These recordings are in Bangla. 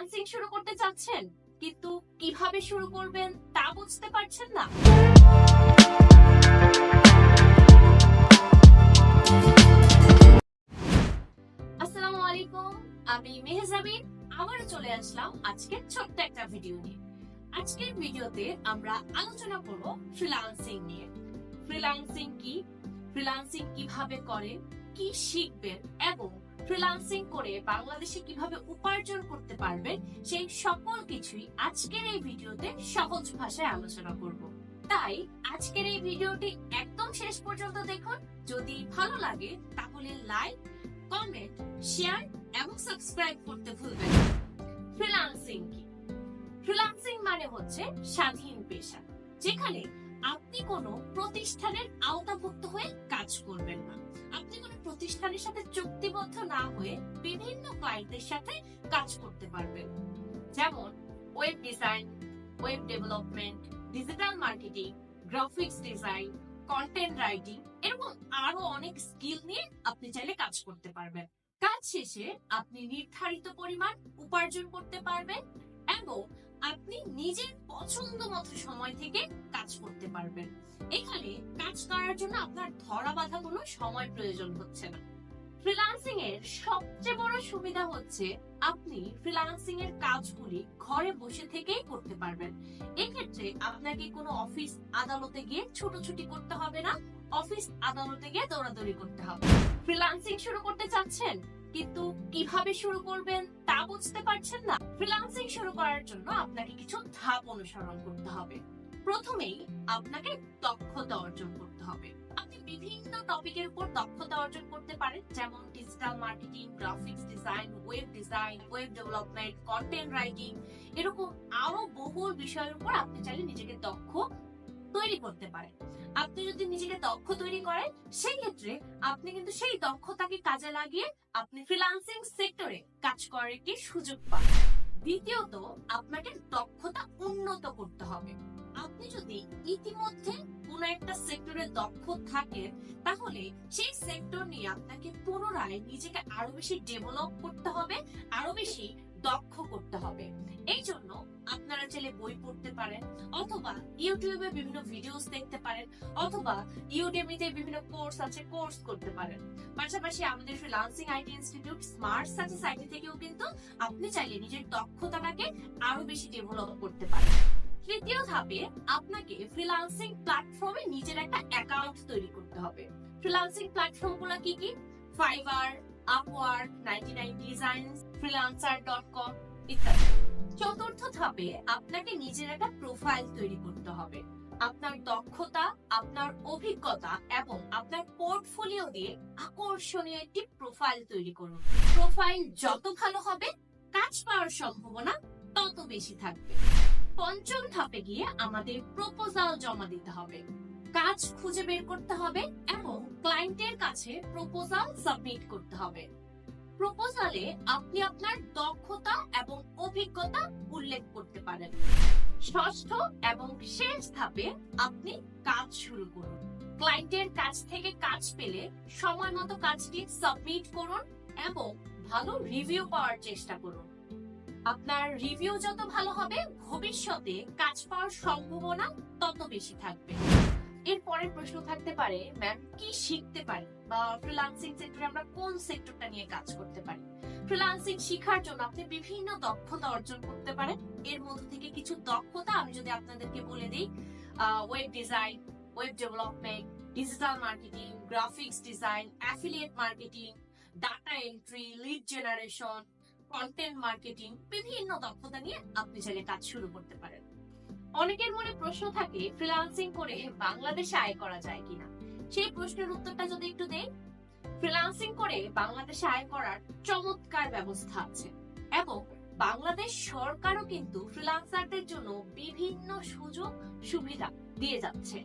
ফ্রিল্যান্সিং শুরু করতে চাচ্ছেন, কিন্তু কীভাবে শুরু করবেন তা বুঝতে পারছেন না। আসসালামু আলাইকুম, আমি মেহজাবিন, আবারও চলে আসলাম আজকের ছোট্ট একটা ভিডিও নিয়ে। আজকের ভিডিওতে আমরা আলোচনা করব ফ্রিল্যান্সিং নিয়ে। ফ্রিল্যান্সিং কি? ফ্রিল্যান্সিং কীভাবে করে, কি শিখবেন, এবং ফ্রিল্যান্সিং করে বাংলাদেশে কীভাবে উপার্জন করতে পারবেন সেই সকল কিছুই আজকের এই ভিডিওতে সহজ ভাষায় আলোচনা করব। তাই আজকের এই ভিডিওটি একদম শেষ পর্যন্ত দেখুন। যদি ভালো লাগে, তাহলে লাইক কমেন্ট শেয়ার এবং সাবস্ক্রাইব করতে ভুলবেন না। ফ্রিল্যান্সিং কি? ফ্রিল্যান্সিং মানে হচ্ছে স্বাধীন পেশা, যেখানে আপনি কোনো প্রতিষ্ঠানের আওতাভুক্ত হয়ে কাজ করবেন না। আপনি কোনো প্রতিষ্ঠানের সাথে চুক্তিবদ্ধ না হয়ে বিভিন্ন ক্লায়েন্টের সাথে কাজ করতে পারবেন। যেমন web design web development digital marketing graphics design content writing এরকম আরও অনেক স্কিল নিয়ে আপনি চাইলে কাজ করতে পারবেন। কাজ শেষে আপনি নির্ধারিত পরিমাণ উপার্জন করতে পারবেন এবং আপনি নিজের পছন্দ মতো সময় থেকে কাজ করতে পারবেন। এখানে কাজ করার জন্য আপনার ধরা বাঁধা কোনো সময় প্রয়োজন হচ্ছে না। ফ্রিল্যান্সিং এর সবচেয়ে বড় সুবিধা হচ্ছে আপনি ফ্রিল্যান্সিং এর কাজগুলি ঘরে বসে থেকেই করতে পারবেন। এক্ষেত্রে আপনাকে কোনো অফিস আদালতে গিয়ে ছুটোছুটি করতে হবে না, অফিস আদালতে গিয়ে দৌড়াদৌড়ি করতে হবে। ফ্রিলান্সিং শুরু করতে চাচ্ছেন, কিন্তু কীভাবে শুরু করবেন? বুঝতে পারছেন না ফ্রিল্যান্সিং শুরু করার জন্য আপনাকে কিছু ধাপ অনুসরণ করতে হবে। প্রথমেই আপনাকে দক্ষতা অর্জন করতে হবে। আপনি বিভিন্ন টপিকের উপর দক্ষতা অর্জন করতে পারেন, যেমন digital marketing graphics design web design web development content writing এরকম আরও বহু বিষয়ের উপর আপনি চাইলে নিজেকে দক্ষ তৈরি করতে পারেন। আপনি যদি নিজেকে দক্ষ তৈরি করেন সেই ক্ষেত্রে আপনি কিন্তু সেই দক্ষতাকে কাজে লাগিয়ে আপনি ফ্রিল্যান্সিং সেক্টরে কাজ করার একটি সুযোগ পান। দ্বিতীয়ত, আপনাকে দক্ষতা উন্নত করতে হবে। আপনি যদি ইতিমধ্যে কোনো একটা সেক্টরে দক্ষ থাকেন, তাহলে সেই সেক্টর নিয়ে আপনাকে পুনরায় নিজেকে আরও বেশি ডেভেলপ করতে হবে ইউটিউবে বিভিন্ন ভিডিওস দেখতে পারেন অথবা ইউডেমিতে বিভিন্ন কোর্স আছে কোর্স করতে পারেন। পাশাপাশি আমাদের freelancing IT institute Smart Success IT থেকেও কিন্তু আপনি চাইলে নিজের দক্ষতাটাকে আরও বেশি ডেভেলপ করতে পারেন। তৃতীয় ধাপে আপনাকে ফ্রিল্যান্সিং প্ল্যাটফর্মে নিজের একটা অ্যাকাউন্ট তৈরি করতে হবে। ফ্রিল্যান্সিং প্ল্যাটফর্মগুলো কি কি? Fiverr Upwork ninety nine design Freelancer dot com ইত্যাদি। চতুর্থ ধাপে আপনাকে নিজের একটা প্রোফাইল তৈরি করতে হবে। আপনার দক্ষতা, আপনার অভিজ্ঞতা এবং আপনার পোর্টফোলিও দিয়ে আকর্ষণীয় একটি প্রোফাইল তৈরি করুন। প্রোফাইল যত ভালো হবে, কাজ পাওয়ার সম্ভাবনা তত বেশি থাকবে। পঞ্চম ধাপে গিয়ে আমাদের প্রপোজাল জমা দিতে হবে। কাজ খুঁজে বের করতে হবে এবং ক্লায়েন্টের কাছে প্রপোজাল সাবমিট করতে হবে। প্রপোজালে আপনি আপনার দক্ষতা এবং অভিজ্ঞতা উল্লেখ করতে পারেন। ষষ্ঠ এবং শেষ ধাপে আপনি কাজ শুরু করুন। ক্লায়েন্টের কাছ থেকে কাজ পেলে সময় মতো কাজটি সাবমিট করুন এবং ভালো রিভিউ পাওয়ার চেষ্টা করুন। আপনার রিভিউ যত ভালো হবে, ভবিষ্যতে কাজ পাওয়ার সম্ভাবনা তত বেশি থাকবে। এর পরের প্রশ্ন থাকতে পারে ম্যাম কি শিখতে পারি? বা ফ্রিল্যান্সিং সেক্টরে আমরা কোন সেক্টরটা নিয়ে কাজ করতে পারি? ফ্রিল্যান্সিং শিখার জন্য আপনি বিভিন্ন দক্ষতা অর্জন করতে পারেন। এর মধ্যে থেকে কিছু দক্ষতা আমি যদি আপনাদেরকে বলে দিই web design web development digital marketing graphics design affiliate marketing data entry lead generation content marketing বিভিন্ন দক্ষতা নিয়ে আপনি চাইলে কাজ শুরু করতে পারেন। অনেকের মনে প্রশ্ন থাকে ফ্রিল্যান্সিং করে বাংলাদেশে আয় করা যায় কিনা? সেই প্রশ্নের উত্তরটা যদি একটু দেই ফ্রিল্যান্সিং করে বাংলাদেশে আয় করার চমৎকার ব্যবস্থা আছে এবং বাংলাদেশ সরকারও কিন্তু ফ্রিল্যান্সারদের জন্য বিভিন্ন সুযোগ, সুবিধা দিয়ে যাচ্ছে।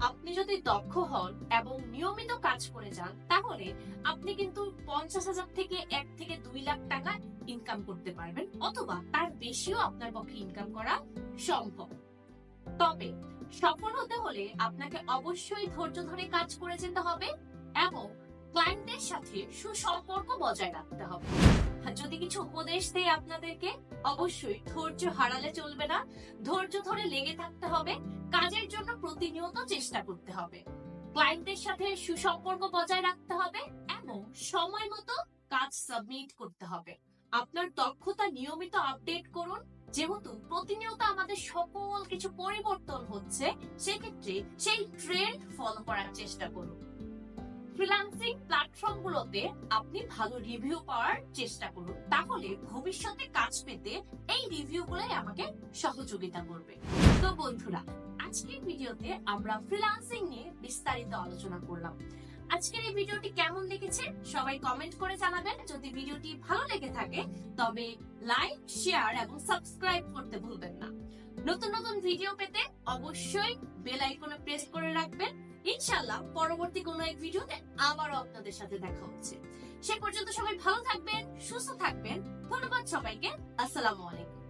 আপনি যদি দক্ষ হন এবং নিয়মিত কাজ করে যান, তাহলে আপনি কিন্তু পঞ্চাশ হাজার থেকে এক থেকে দুই লাখ টাকা ইনকাম করতে পারবেন, অথবা তার বেশিও আপনার পক্ষে ইনকাম করা সম্ভব। তবে সফল হতে হলে আপনাকে অবশ্যই ধৈর্য ধরে কাজ করে যেতে হবে এবং ক্লায়েন্টদের সাথে সুসম্পর্ক বজায় রাখতে হবে। যদি কিছু উপদেশ দেই আপনাদেরকে, অবশ্যই ধৈর্য হারালে চলবে না। ধৈর্য ধরে লেগে থাকতে হবে, কাজের জন্য প্রতিনিয়ত চেষ্টা করতে হবে। ক্লায়েন্টদের সাথে সুসম্পর্ক বজায় রাখতে হবে এবং সময় মতো কাজ সাবমিট করতে হবে। আপনার দক্ষতা নিয়মিত আপডেট করুন। যেহেতু প্রতিনিয়ত আমাদের সকল কিছু পরিবর্তন হচ্ছে, সেক্ষেত্রে সেই ট্রেন্ড ফলো করার চেষ্টা করুন। ফ্রিল্যান্সিং প্ল্যাটফর্মগুলোতে আপনি ভালো রিভিউ পাওয়ার চেষ্টা করুন। তাহলে ভবিষ্যতে কাজ পেতে এই রিভিউগুলোই আমাকে সহযোগিতা করবে। তো বন্ধুরা, আজকের ভিডিওতে আমরা ফ্রিল্যান্সিং নিয়ে বিস্তারিত আলোচনা করলাম। আজকের এই ভিডিওটি কেমন লেগেছে সবাই কমেন্ট করে জানাবেন। যদি ভিডিওটি ভালো লেগে থাকে, তবে লাইক শেয়ার এবং সাবস্ক্রাইব করতে ভুলবেন না। নতুন নতুন ভিডিও পেতে অবশ্যই বেল আইকনে প্রেস করে রাখবেন। ইনশাআল্লাহ পরবর্তী কোনো এক ভিডিওতে আবারও আপনাদের সাথে দেখা হচ্ছে। সে পর্যন্ত সবাই ভালো থাকবেন, সুস্থ থাকবেন। ধন্যবাদ সবাইকে। আসসালামু আলাইকুম।